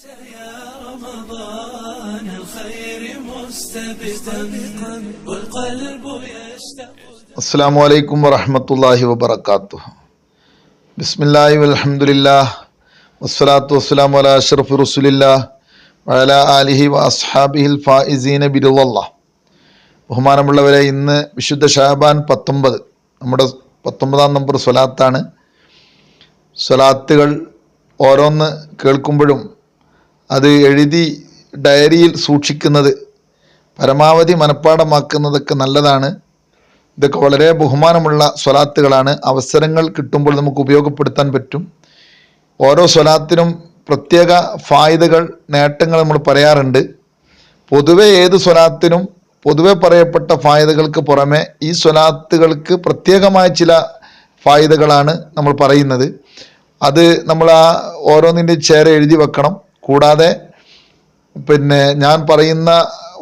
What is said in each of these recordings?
يا رمضان الخير مستبقا والقلب يشتاق അസ്സാം വലൈക്കും വറഹമത്തല്ലാഹി വബർക്കാത്തു ബിസ്മില്ലാഹി വൽഹംദുലില്ലാഹ് വസ്സലാത്തു വസ്സലാമു അലാ അഷ്റഫി റസൂലില്ലാഹ് വഅലാ ആലിഹി വ അസ്ഹാബിഹിൽ ഫായിസീന ബിരുദല്ലാഹ് ബഹുമാനമുള്ളവരെ ഇന്ന് വിശുദ്ധ ഷാബാൻ പത്തൊമ്പത് നമ്മുടെ പത്തൊമ്പതാം നമ്പർ സ്വലാത്താണ് സ്വലാത്തുകൾ ഓരോന്ന് കേൾക്കുമ്പോഴും അത് എഴുതി ഡയറിയിൽ സൂക്ഷിക്കുന്നത് പരമാവധി മനഃപ്പാടമാക്കുന്നതൊക്കെ നല്ലതാണ്. ഇതൊക്കെ വളരെ ബഹുമാനമുള്ള സ്വലാത്തുകളാണ്. അവസരങ്ങൾ കിട്ടുമ്പോൾ നമുക്ക് ഉപയോഗപ്പെടുത്താൻ പറ്റും. ഓരോ സ്വലാത്തിനും പ്രത്യേക ഫായിദകൾ നേട്ടങ്ങൾ നമ്മൾ പറയാറുണ്ട്. പൊതുവെ ഏത് സ്വലാത്തിനും പൊതുവെ പറയപ്പെട്ട ഫായിദകൾക്ക് പുറമെ ഈ സ്വലാത്തുകൾക്ക് പ്രത്യേകമായ ചില ഫായിദകളാണ് നമ്മൾ പറയുന്നത്. അത് നമ്മൾ ആ ഓരോന്നിന്റെ ചേര എഴുതി വെക്കണം. കൂടാതെ പിന്നെ ഞാൻ പറയുന്ന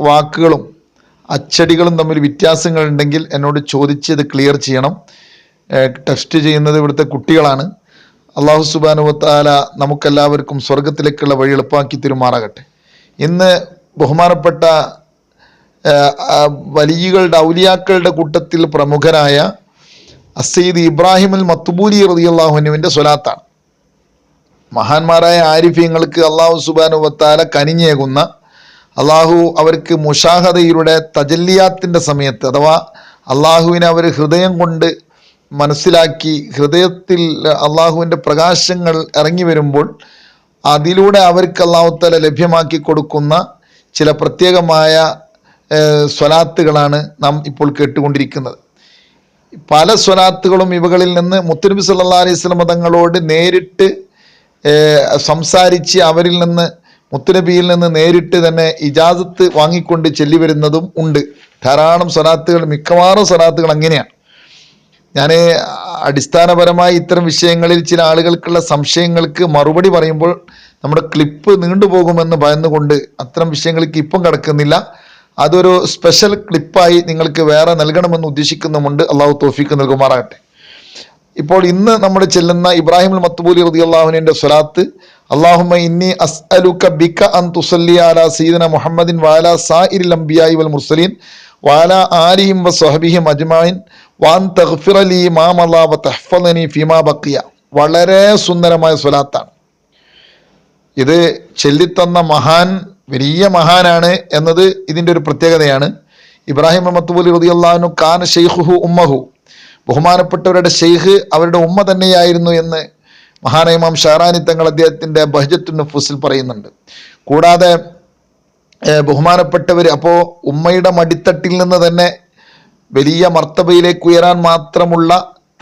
വാക്കുകളും അച്ചടികളും തമ്മിൽ വ്യത്യാസങ്ങൾ ഉണ്ടെങ്കിൽ എന്നോട് ചോദിച്ച് ഇത് ക്ലിയർ ചെയ്യണം. ടെസ്റ്റ് ചെയ്യുന്നത് ഇവിടുത്തെ കുട്ടികളാണ്. അള്ളാഹു സുബാനുവത്താല നമുക്കെല്ലാവർക്കും സ്വർഗത്തിലേക്കുള്ള വഴി എളുപ്പമാക്കി തീരുമാറാകട്ടെ. ഇന്ന് ബഹുമാനപ്പെട്ട വലിയകളുടെ ഔലിയാക്കളുടെ കൂട്ടത്തിൽ പ്രമുഖനായ അസീദ് ഇബ്രാഹിം അൽ മത്തുബൂലി റതിയല്ലാഹുനുവിന്റെ സ്വലാത്താണ്. മഹാന്മാരായ ആരിഫ്യങ്ങൾക്ക് അള്ളാഹു സുബാനുവത്താല കനിഞ്ഞേകുന്ന അള്ളാഹു അവർക്ക് മുഷാഹദയിലൂടെ തജല്ലിയാത്തിന്റെ സമയത്ത് അഥവാ അള്ളാഹുവിനെ അവർ ഹൃദയം കൊണ്ട് മനസ്സിലാക്കി ഹൃദയത്തിൽ അള്ളാഹുവിന്റെ പ്രകാശങ്ങൾ ഇറങ്ങി വരുമ്പോൾ അതിലൂടെ അവർക്ക് അള്ളാഹുത്തല ലഭ്യമാക്കി കൊടുക്കുന്ന ചില പ്രത്യേകമായ സ്വലാത്തുകളാണ് നാം ഇപ്പോൾ കേട്ടുകൊണ്ടിരിക്കുന്നത്. പല സ്വലാത്തുകളും ഇവകളിൽ നിന്ന് മുത്തുനബി സല്ലാ അലൈഹി സ്വലം തങ്ങളോട് നേരിട്ട് സംസാരിച്ച് അവരിൽ നിന്ന് മുത്തുനബിയിൽ നിന്ന് നേരിട്ട് തന്നെ ഇജാസത്ത് വാങ്ങിക്കൊണ്ട് ചെല്ലി വരുന്നതും ഉണ്ട്. ധാരാളം സ്വലാത്തുകൾ മിക്കവാറും സ്വലാത്തുകൾ അങ്ങനെയാണ്. ഞാൻ അടിസ്ഥാനപരമായി ഇത്തരം വിഷയങ്ങളിൽ ചില ആളുകൾക്കുള്ള സംശയങ്ങൾക്ക് മറുപടി പറയുമ്പോൾ നമ്മുടെ ക്ലിപ്പ് നീണ്ടുപോകുമെന്ന് ഭയന്നുകൊണ്ട് അത്തരം വിഷയങ്ങൾക്ക് ഇപ്പം കിടക്കുന്നില്ല. അതൊരു സ്പെഷ്യൽ ക്ലിപ്പായി നിങ്ങൾക്ക് വേറെ നൽകണമെന്ന് ഉദ്ദേശിക്കുന്നുമുണ്ട്. അള്ളാഹു തോഫിക്ക് നൽകുമാറാകട്ടെ. ഇപ്പോൾ ഇന്ന് നമ്മൾ ചെല്ലുന്ന ഇബ്രാഹിം മത്തുബൂലി റതി അള്ളാഹുവിന്റെ സ്വലാത്ത് അള്ളാഹുമ ഇന്നി അസ്അലുക ബിക അൻ തുസല്ലി അലാ സീദന മുഹമ്മദിൻ വാല സാഇരിൽ അംബിയായി വൽ മുർസലീൻ വാല ആലിയും വ സ്വഹബിഹിം അജ്മായിൻ വാൻ തഹ്ഫിറലി മാ മലാ വ തഹ്ഫദനി ഫിമാ ബക്കിയ. വളരെ സുന്ദരമായ സ്വലാത്താണ്. ഇത് ചൊല്ലിത്തന്ന മഹാൻ വലിയ മഹാനാണ് എന്നത് ഇതിന്റെ ഒരു പ്രത്യേകതയാണ്. ഇബ്രാഹിം മത്തുബൂലി റതി അള്ളാഹുനു ഖാൻ ഷെയ്ഖുഹു ഉമ്മഹു. ബഹുമാനപ്പെട്ടവരുടെ ഷെയ്ഖ് അവരുടെ ഉമ്മ തന്നെയായിരുന്നു എന്ന് മഹാനയമാം ഷാറാനി തങ്ങൾ അദ്ദേഹത്തിന്റെ ബഹജത്തു നഫൂസിൽ പറയുന്നുണ്ട്. കൂടാതെ ബഹുമാനപ്പെട്ടവർ അപ്പോൾ ഉമ്മയുടെ മടിത്തട്ടിൽ നിന്ന് തന്നെ വലിയ മർത്തബയിലേക്ക് ഉയരാൻ മാത്രമുള്ള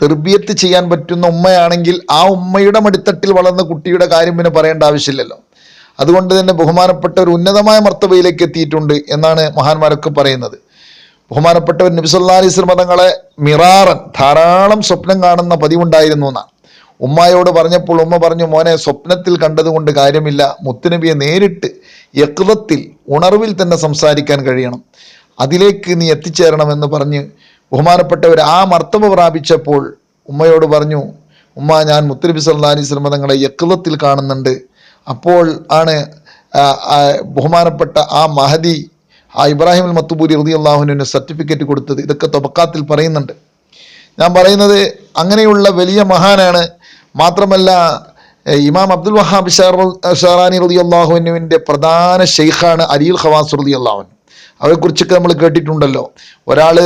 തെർബിയത്ത് ചെയ്യാൻ പറ്റുന്ന ഉമ്മയാണെങ്കിൽ ആ ഉമ്മയുടെ മടിത്തട്ടിൽ വളർന്ന കുട്ടിയുടെ കാര്യം പിന്നെ പറയേണ്ട ആവശ്യമില്ലല്ലോ. അതുകൊണ്ട് തന്നെ ബഹുമാനപ്പെട്ട ഒരു ഉന്നതമായ മർത്തബയിലേക്ക് എത്തിയിട്ടുണ്ട് എന്നാണ് മഹാന്മാരൊക്കെ പറയുന്നത്. ബഹുമാനപ്പെട്ടവർ നബിസല്ലാ അലൈഹി സ്വലമ തങ്ങളെ മിറാറൻ ധാരാളം സ്വപ്നം കാണുന്ന പതിവുണ്ടായിരുന്നു എന്നാണ് ഉമ്മായോട് പറഞ്ഞപ്പോൾ ഉമ്മ പറഞ്ഞു മോനെ സ്വപ്നത്തിൽ കണ്ടതുകൊണ്ട് കാര്യമില്ല. മുത്തുനബിയെ നേരിട്ട് യക്തത്തിൽ ഉണർവിൽ തന്നെ സംസാരിക്കാൻ കഴിയണം. അതിലേക്ക് നീ എത്തിച്ചേരണമെന്ന് പറഞ്ഞ് ബഹുമാനപ്പെട്ടവർ ആ മർത്തവ പ്രാപിച്ചപ്പോൾ ഉമ്മയോട് പറഞ്ഞു ഉമ്മ ഞാൻ മുത്തുനബി സല്ലാ അലൈഹി സ്വലമ തങ്ങളെ യക്തത്തിൽ കാണുന്നുണ്ട്. അപ്പോൾ ആണ് ബഹുമാനപ്പെട്ട ആ മഹദി ആ ഇബ്രാഹിം അൽ മത്തുബൂരി റതി അള്ളാഹുവിന് സർട്ടിഫിക്കറ്റ് കൊടുത്തത്. ഇതൊക്കെ തൊബക്കാത്തിൽ പറയുന്നുണ്ട്. ഞാൻ പറയുന്നത് അങ്ങനെയുള്ള വലിയ മഹാനാണ്. മാത്രമല്ല ഇമാം അബ്ദുൽ വഹാബ് ഷാറാനി റതി അള്ളാഹുവിനുവിന്റെ പ്രധാന ഷെയ്ഖാണ് അലിയുൽ ഖവാസ് റതി അള്ളാഹുൻ അവരെക്കുറിച്ചൊക്കെ നമ്മൾ കേട്ടിട്ടുണ്ടല്ലോ. ഒരാൾ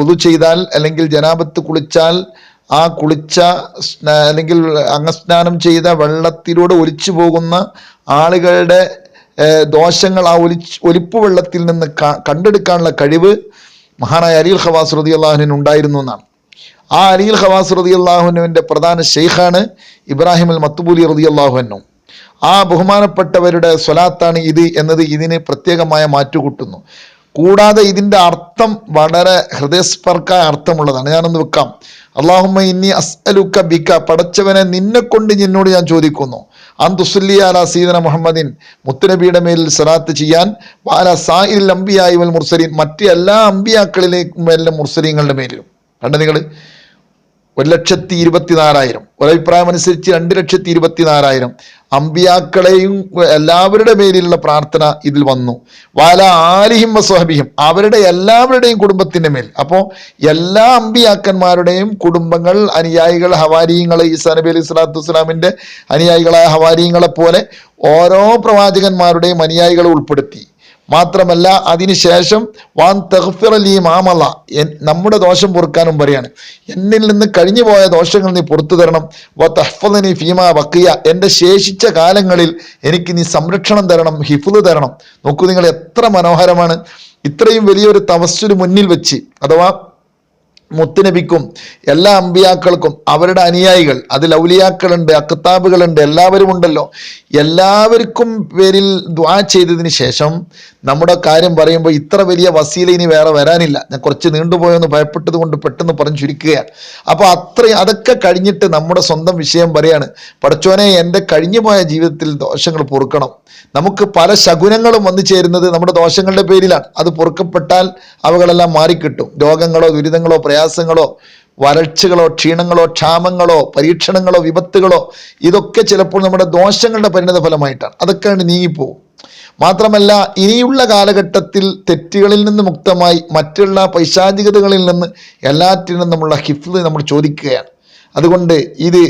ഒതു ചെയ്താൽ അല്ലെങ്കിൽ ജനാപത്ത് കുളിച്ചാൽ ആ കുളിച്ച അല്ലെങ്കിൽ അംഗസ്നാനം ചെയ്ത വെള്ളത്തിലൂടെ ഒലിച്ചു പോകുന്ന ആളുകളുടെ ദോഷങ്ങൾ ആ ഒലിച്ച് ഒലിപ്പ് വെള്ളത്തിൽ നിന്ന് കണ്ടെടുക്കാനുള്ള കഴിവ് മഹാനായ അലിൽ ഹവാസ് റതി അള്ളാഹുവിന് ഉണ്ടായിരുന്നു എന്നാണ്. ആ അലിൽ ഹവാസ് റതി അള്ളാഹുനുവിന്റെ പ്രധാന ഷെയ്ഖാണ് ഇബ്രാഹിം അൽ മത്തുബൂലി റതി അള്ളാഹുനു ആ ബഹുമാനപ്പെട്ടവരുടെ സ്വലാത്താണ് ഇത് എന്നത് ഇതിന് പ്രത്യേകമായ മാറ്റുകൂട്ടുന്നു. കൂടാതെ ഇതിന്റെ അർത്ഥം വളരെ ഹൃദയസ്പർക്കായ അർത്ഥമുള്ളതാണ്. ഞാനൊന്ന് വെക്കാം. അള്ളാഹുമ്മ ഇന്നി അസ്അലുക്ക ബിക്ക പടച്ചവനെ നിന്നെ കൊണ്ട് നിന്നോട് ഞാൻ ചോദിക്കുന്നു. അന്തുസുല്ലി അല സീദന മുഹമ്മദിൻ മുത്തനബിയുടെ മേലിൽ സലാത്ത് ചെയ്യാൻ വാല സാഹിൽ അമ്പിയായി വൽ മുർസലീൻ മറ്റ് എല്ലാ അമ്പിയാക്കളിലേക്കും എല്ലാ മുർസലീങ്ങളുടെ മേലിലും. കണ്ട നിങ്ങൾ ഒരു ലക്ഷത്തി ഇരുപത്തിനാലായിരം. ഒരഭിപ്രായം അനുസരിച്ച് രണ്ട് ലക്ഷത്തി ഇരുപത്തിനാലായിരം. അമ്പിയാക്കളെയും എല്ലാവരുടെ മേലിലുള്ള പ്രാർത്ഥന ഇതിൽ വന്നു. വാല ആലിഹിം വസ്വഹബിഹിം. അവരുടെ എല്ലാവരുടെയും കുടുംബത്തിന്റെ മേൽ. അപ്പോൾ എല്ലാ അമ്പിയാക്കന്മാരുടെയും കുടുംബങ്ങൾ അനുയായികൾ ഹവാരിയങ്ങൾ ഈസാ നബി അലൈഹി സ്വലാത്തു വസ്സലാമിന്റെ അനുയായികളായ ഹവാരിയങ്ങളെ പോലെ ഓരോ പ്രവാചകന്മാരുടെയും അനുയായികളെ ഉൾപ്പെടുത്തി. മാത്രമല്ല അതിനുശേഷം വാൻ തഹ്ഫിറലി മാമല്ല നമ്മുടെ ദോഷം പൊറുക്കാനും പറയാണ് എന്നിൽ നിന്ന് കഴിഞ്ഞു പോയ ദോഷങ്ങൾ നീ പുറത്തു തരണം. വ തഹ്ഫദനി ഫീമ ബക്കിയ എന്റെ ശേഷിച്ച കാലങ്ങളിൽ എനിക്ക് നീ സംരക്ഷണം തരണം ഹിഫുദ് തരണം. നോക്കൂ നിങ്ങൾ എത്ര മനോഹരമാണ്. ഇത്രയും വലിയൊരു തപസ്സിന് മുന്നിൽ വെച്ച് അഥവാ മുത്തുനബിക്കും എല്ലാ അമ്പിയാക്കൾക്കും അവരുടെ അനുയായികൾ അതിൽ ഔലിയാക്കളുണ്ട് അക്കത്താബുകളുണ്ട് എല്ലാവരും ഉണ്ടല്ലോ എല്ലാവർക്കും പേരിൽ ദ്വാ ചെയ്തതിന് ശേഷം നമ്മുടെ കാര്യം പറയുമ്പോൾ ഇത്ര വലിയ വസീല ഇനി വേറെ വരാനില്ല. ഞാൻ കുറച്ച് നീണ്ടുപോയെന്ന് ഭയപ്പെട്ടത് കൊണ്ട് പെട്ടെന്ന് പറഞ്ഞു ചുരുക്കുകയാണ്. അപ്പോൾ അത്രയും അതൊക്കെ കഴിഞ്ഞിട്ട് നമ്മുടെ സ്വന്തം വിഷയം പറയാണ് പടച്ചോനെ എന്റെ കഴിഞ്ഞുപോയ ജീവിതത്തിൽ ദോഷങ്ങൾ പൊറുക്കണം. നമുക്ക് പല ശകുനങ്ങളും വന്നു ചേരുന്നത് നമ്മുടെ ദോഷങ്ങളുടെ പേരിലാണ്. അത് പൊറുക്കപ്പെട്ടാൽ അവകളെല്ലാം മാറിക്കിട്ടും. രോഗങ്ങളോ ദുരിതങ്ങളോ പ്രയാസങ്ങളോ വരൾച്ചകളോ ക്ഷീണങ്ങളോ ക്ഷാമങ്ങളോ പരീക്ഷണങ്ങളോ വിപത്തുകളോ ഇതൊക്കെ ചിലപ്പോൾ നമ്മുടെ ദോഷങ്ങളുടെ പരിണിത ഫലമായിട്ടാണ് അതൊക്കെ നീങ്ങിപ്പോകും മാത്രമല്ല ഇനിയുള്ള കാലഘട്ടത്തിൽ തെറ്റുകളിൽ നിന്ന് മുക്തമായി മറ്റുള്ള പൈശാചികതകളിൽ നിന്ന് എല്ലാറ്റിനും നിന്നുമുള്ള ഹിഫ്ല് നമ്മൾ ചോദിക്കുകയാണ്. അതുകൊണ്ട് ഇത്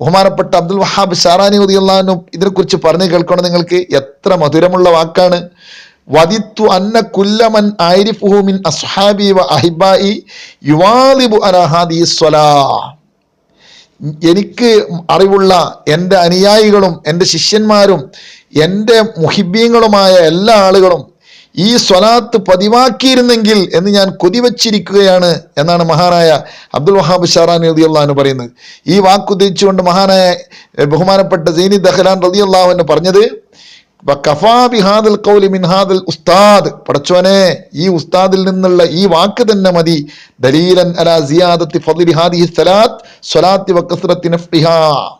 ബഹുമാനപ്പെട്ട അബ്ദുൽ വഹാബ് ഷാറാനി ഉദിയുള്ളാനും ഇതിനെക്കുറിച്ച് പറഞ്ഞു കേൾക്കണം നിങ്ങൾക്ക്? എത്ര മധുരമുള്ള വാക്കാണ്. വദിത്തു അന്ന കുല്ലമൻ ആരിഫുഹു മിൻ അസ്ഹാബി വ അഹിബായി യുവാലിബു അനഹാദി സ്വലാ. എനിക്ക് അറിവുള്ള എന്റെ അനുയായികളും എന്റെ ശിഷ്യന്മാരും എന്റെ മുഹിബീങ്ങളുമായ എല്ലാ ആളുകളും ഈ സ്വലാത്ത് പതിവാക്കിയിരുന്നെങ്കിൽ എന്ന് ഞാൻ കൊതിവച്ചിരിക്കുകയാണ് എന്നാണ് മഹാനായ അബ്ദുൽ വഹാബ് ഷാറാൻ റതിയുള്ളഹാന് പറയുന്നത്. ഈ വാക്കുദ്ധരിച്ചുകൊണ്ട് മഹാനായ ബഹുമാനപ്പെട്ട സൈനി ദഹ്ലാൻ റതിയുള്ളാഹുവിന് പറഞ്ഞത് ബിഹാദൽ ഖൗലി മിൻ ഹാദൽ ഉസ്താദ്. പടച്ചോനെ ഈ ഉസ്താദിൽ നിന്നുള്ള ഈ വാക്ക് തന്നെ മതി. ദലീലൻ അലാ സിയാദത്തി ഫദ്ലി ഹാദിഹി സ്വലാത്ത് സ്വലാത്തി വകസ്റത്തി നഫ്ഇഹാ.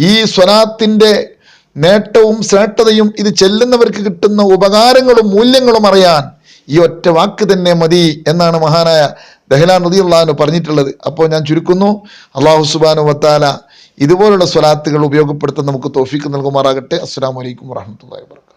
ഈ സ്വലാത്തിന്റെ നേട്ടവും ശ്രേഷ്ഠതയും ഇത് ചെല്ലുന്നവർക്ക് കിട്ടുന്ന ഉപകാരങ്ങളും മൂല്യങ്ങളും അറിയാൻ ഈ ഒറ്റ വാക്ക് തന്നെ മതി എന്നാണ് മഹാനായ ദഹ്ലാൻ റതിയുള്ളഹാന് പറഞ്ഞിട്ടുള്ളത്. അപ്പോൾ ഞാൻ ചുരുക്കുന്നു. അള്ളാഹു സുബാനു വത്താല ഇതുപോലുള്ള സ്വലാത്തുകൾ ഉപയോഗപ്പെടുത്താൻ നമുക്ക് തോഫിക്ക് നൽകുമാറാകട്ടെ. അസ്സാം വലൈക്കും വാഹമത്തല്ലാ വാ